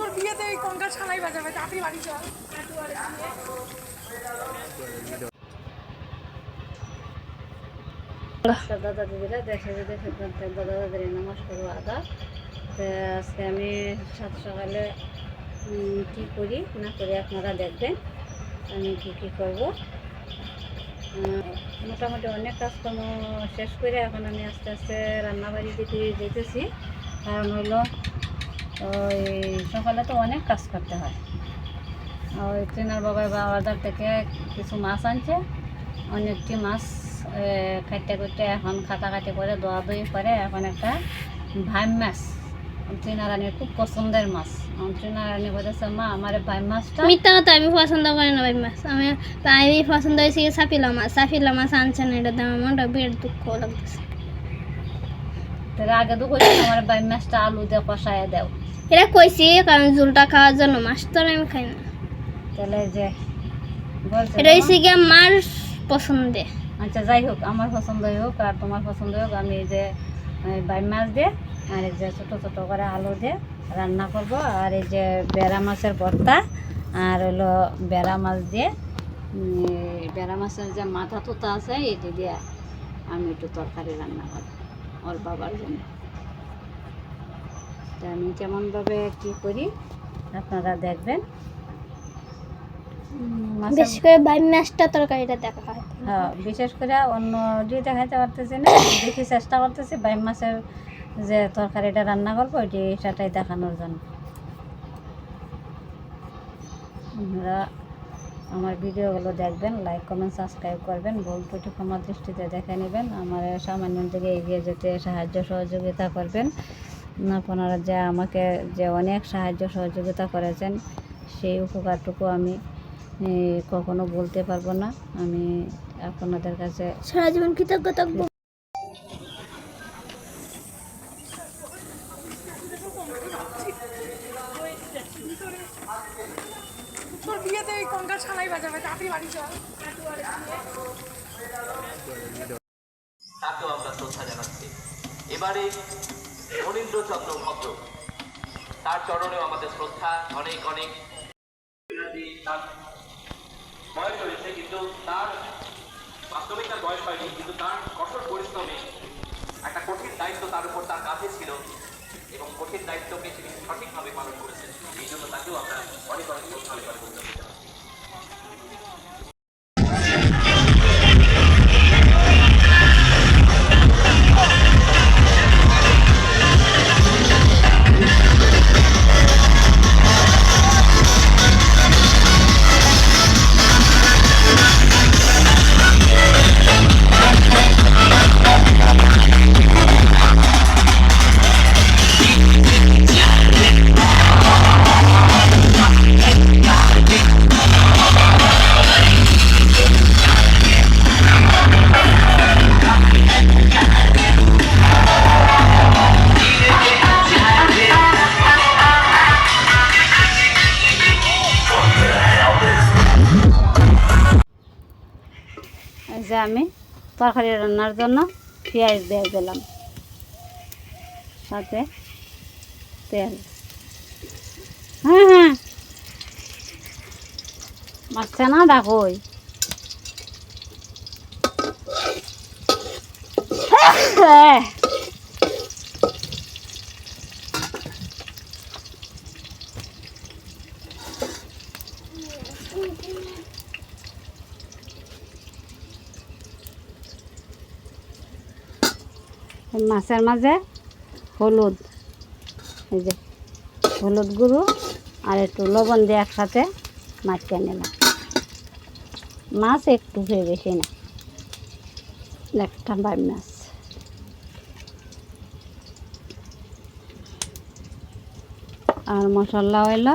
তোর বিয়েতে এই কঙ্কা ছালাই বাজাবে তাড়াতাড়ি বাড়ি চল গিয়ে। দাদা দাদিরা বিদেশে প্রত্যেক দাদা দাদিরা নমস্কার ও আদাব আজকে আমি সাত সকালে কি করি না করি আপনারা দেখবেন, আমি কি কি করব। মোটামুটি অনেক কাজকর্ম শেষ করে এখন আমি আস্তে আস্তে রান্নাবাড়ি দিকে যেতেছি। কারণ হলো ওই সকালে তো অনেক কাজ করতে হয়। ওই ট্রেনার বাবার বাজার থেকে কিছু মাছ আনছে। অনেকটি মাছ কাটতে করতে এখন কাটাকাটি করে দোয়া দই করে এখন একটা ভাইম মাছ। ট্রেনা রানীর খুব পছন্দের মাছ। ট্রেনা রানী বলেছে মা আমার ভাইম মাছটা মিথ্যা কথা আমি পছন্দ করি না ভাই মাছ। আমি আমি পছন্দ হয়েছে সাফিলা মাছ। সাফিলা মাছ আনছে না এটা আমার মনটা বিরাট দুঃখ লাগতেছে। তার আগে তো আমার ভাইম মাছটা আলু দিয়ে কষায় দেও। এটা কইছি কারণ ঝুলটা খাওয়ার জন্য মাছ তো আমি খাই না। তাহলে যে এটা হয়েছে গিয়ে মার পছন্দে। আচ্ছা যাই হোক আমার পছন্দই হোক আর তোমার পছন্দ হোক আমি যে বাই মাছ দিয়ে আর এই যে ছোটো ছোটো করে আলু দিয়ে রান্না করব। আর এই যে বেড়া মাছের ভর্তা আর হলো বেড়া মাছ দিয়ে বেড়া মাছের যে মাথা তুতা আছে এটি দিয়ে আমি একটু তরকারি রান্না করব ওর বাবার জন্য। তা আমি কেমনভাবে কী করি আপনারা দেখবেন। উম, করে মাছটা তরকারিটা দেখা হয়। হ্যাঁ বিশেষ করে অন্য দিয়ে দেখাইতে পারতেছি না দেখি চেষ্টা করতেছি বাইম মাছের যে তরকারিটা রান্না করব ওইটি সেটাই দেখানোর জন্য। আপনারা আমার ভিডিওগুলো দেখবেন লাইক কমেন্ট সাবস্ক্রাইব করবেন ভুল ত্রুটি ক্ষমা দৃষ্টিতে দেখে নেবেন। আমার সামান্য দিকে এগিয়ে যেতে সাহায্য সহযোগিতা করবেন। আপনারা যে আমাকে যে অনেক সাহায্য সহযোগিতা করেছেন সেই উপকারটুকু আমি কখনো বলতে পারব না আমি আপনাদের কাছে সারা জীবন কৃতজ্ঞ থাকব বিয়েতে এই কঙ্কা বাজাবে তাড়াতাড়ি বাড়ি চল একটু বাড়ি গিয়ে। তাকেও আমরা শ্রদ্ধা জানাচ্ছি এবারে মনীন্দ্র চন্দ্র ভদ্র। তার চরণেও আমাদের শ্রদ্ধা, অনেক অনেক। বয়স হয়েছে, কিন্তু তার বাস্তবিক তার বয়স হয়নি, কিন্তু তার কঠোর পরিশ্রমে একটা কঠিন দায়িত্ব তার উপর তার কাছে ছিল এবং কঠিন দায়িত্বকে তিনি সঠিকভাবে পালন করেছেন। এই জন্য তাকেও আমরা অনেক অনেক শ্রদ্ধা অনেক যে আমি তরকারি রান্নার জন্য পেঁয়াজ দিয়ে দিলাম। সাথে তেল। হ্যাঁ হ্যাঁ। মাছটা না ডাকই হ্যাঁ। মাছের মাঝে হলুদ, এই যে হলুদ গুঁড়ো আর একটু লবণ দিয়ে একসাথে মাখিয়ে নিলাম। মাছ একটু হয়ে বেশি না। একটা বাই মাছ। আর মশলা হইল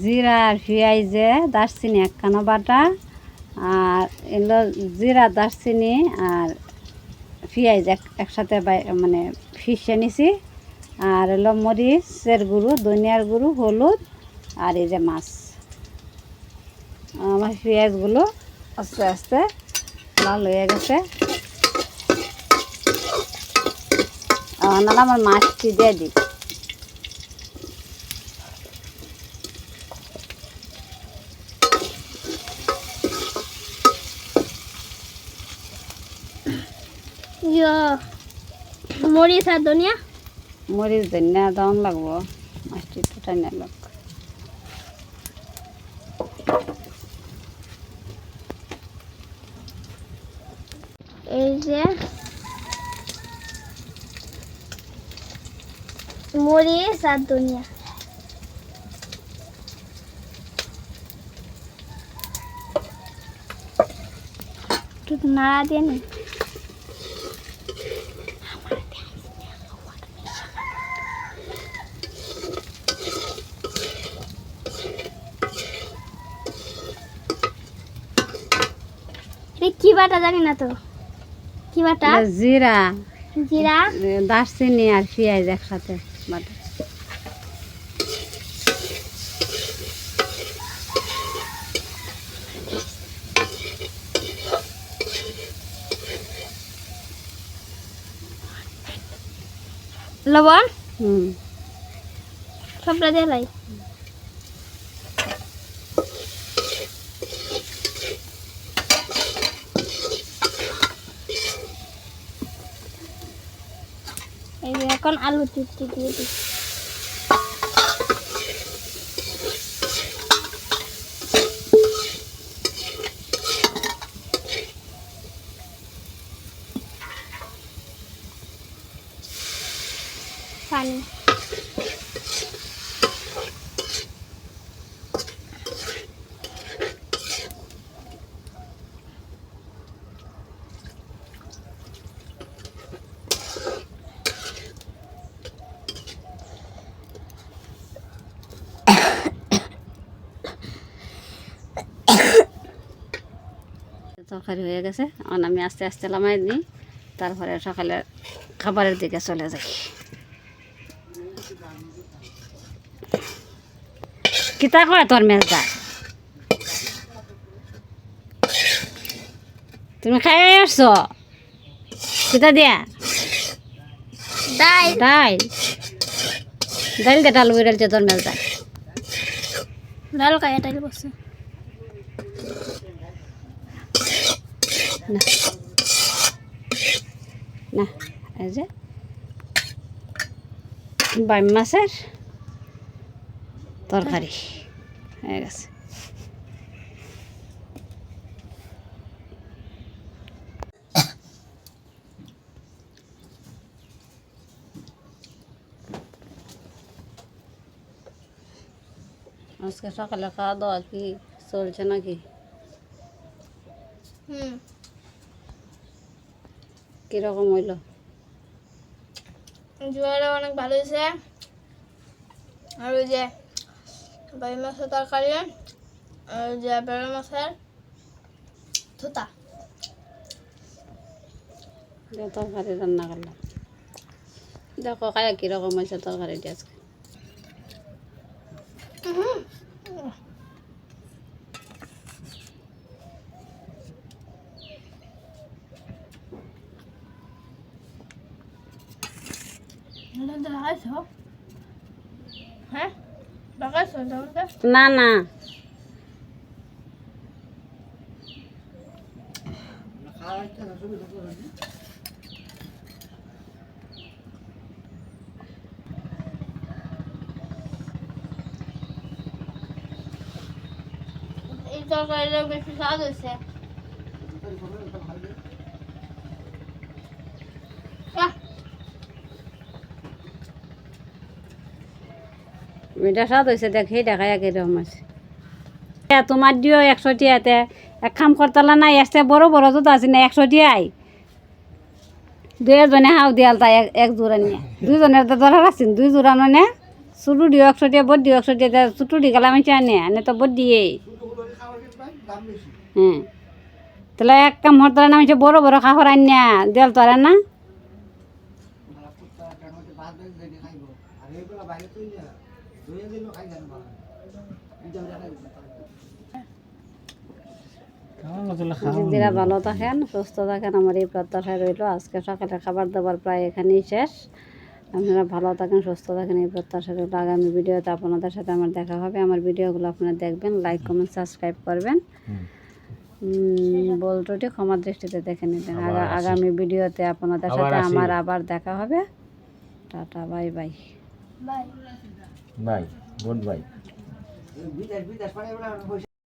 জিরা আর পেঁয়াজে দারচিনি একখানা বাটা আর এলো জিরা, দারচিনি আর পেঁয়াজ এক একসাথে মানে ফিসে নিছি। আর এলো মরিচের গুঁড়ো, ধনিয়ার গুঁড়ো, হলুদ আর এই যে মাছ। আমার পেঁয়াজগুলো আস্তে আস্তে লাল হয়ে গেছে। আমার মাছটি দিয়ে দিই। মরিচ আর ধনিয়া? মরিচ ধনিয়া দাম লাগবো। মাছটি একটু টাইনা লোক এই যে মরিচ আর ধনিয়া। নাড়া দিয়ে নি। বাটা জানি না তো। কি বাটা জিরা। জিরা? দারচিনি আর পেঁয়াজ একসাথে বাটা। লবণ? হুম। সবটা দিয়ে এখন আলু চুটকি দিয়ে দিই। পানি। তরকারি হয়ে গেছে। এখন আমি আস্তে আস্তে লামাই দিই তারপরে সকালে খাবারের দিকে চলে যাই। কিতা কয় তোর মেজদা তুমি খাই আসছো? কিতা দিয়া? ডাই ডাইল ডাইল দিয়ে ডাল বেড়ালছে তোর মেজদা ডাল কায়া ডাল বসে না না এই যে বাইম মাছের তরকারি হয়ে গেছে আজকে সকালে খাওয়া দাওয়া কি চলছে নাকি হুম কীরকম হইল? জোয়ারে অনেক ভালো হয়েছে। আর ওই যে বাই মাছের তরকারি আর ওই যে বেড়া মাছের থুতা। তরকারি রান্না করলাম। দেখো খায় কীরকম হয়েছে তরকারিটি আজকে। না না। এই তরকারিটা বেশি স্বাদ হয়েছে। মিঠা স্বাদ হয়েছে দেখি দেখাই কীরকম আছে। তোমার দিও একশো টিয়াতে এক কাম করতালা নাই আসতে বড় বড় জুতো আছে না একশো টিয়াই দুজনে হাও দিয়াল তাই, এক- জোড়া নিয়ে। দুইজনের তো দরকার আছে দুই জোড়া নে ছোটো দিও একশো টিয়া বড় দিও একশো টিয়া ছোটো দি গেলাম আমি আনে তো বড় দিয়ে হ্যাঁ তাহলে এক কাম হরতালা না আমি বড় বড় খাবার আনিয়া দেয়াল তো না? দিদিরা ভালো থাকেন সুস্থ থাকেন আমার এই প্রত্যাশায় রইল। আজকে সকালে খাবার দাবার প্রায় এখানেই শেষ। আপনারা ভালো থাকেন সুস্থ থাকেন এই প্রত্যাশা রইল। আগামী ভিডিওতে আপনাদের সাথে আমার দেখা হবে। আমার ভিডিওগুলো আপনারা দেখবেন লাইক কমেন্ট সাবস্ক্রাইব করবেন। বলটোটি ক্ষমা দৃষ্টিতে দেখে নিতেন আগামী ভিডিওতে আপনাদের সাথে আমার আবার দেখা হবে। Tata bye bye. Bye. Bye goodbye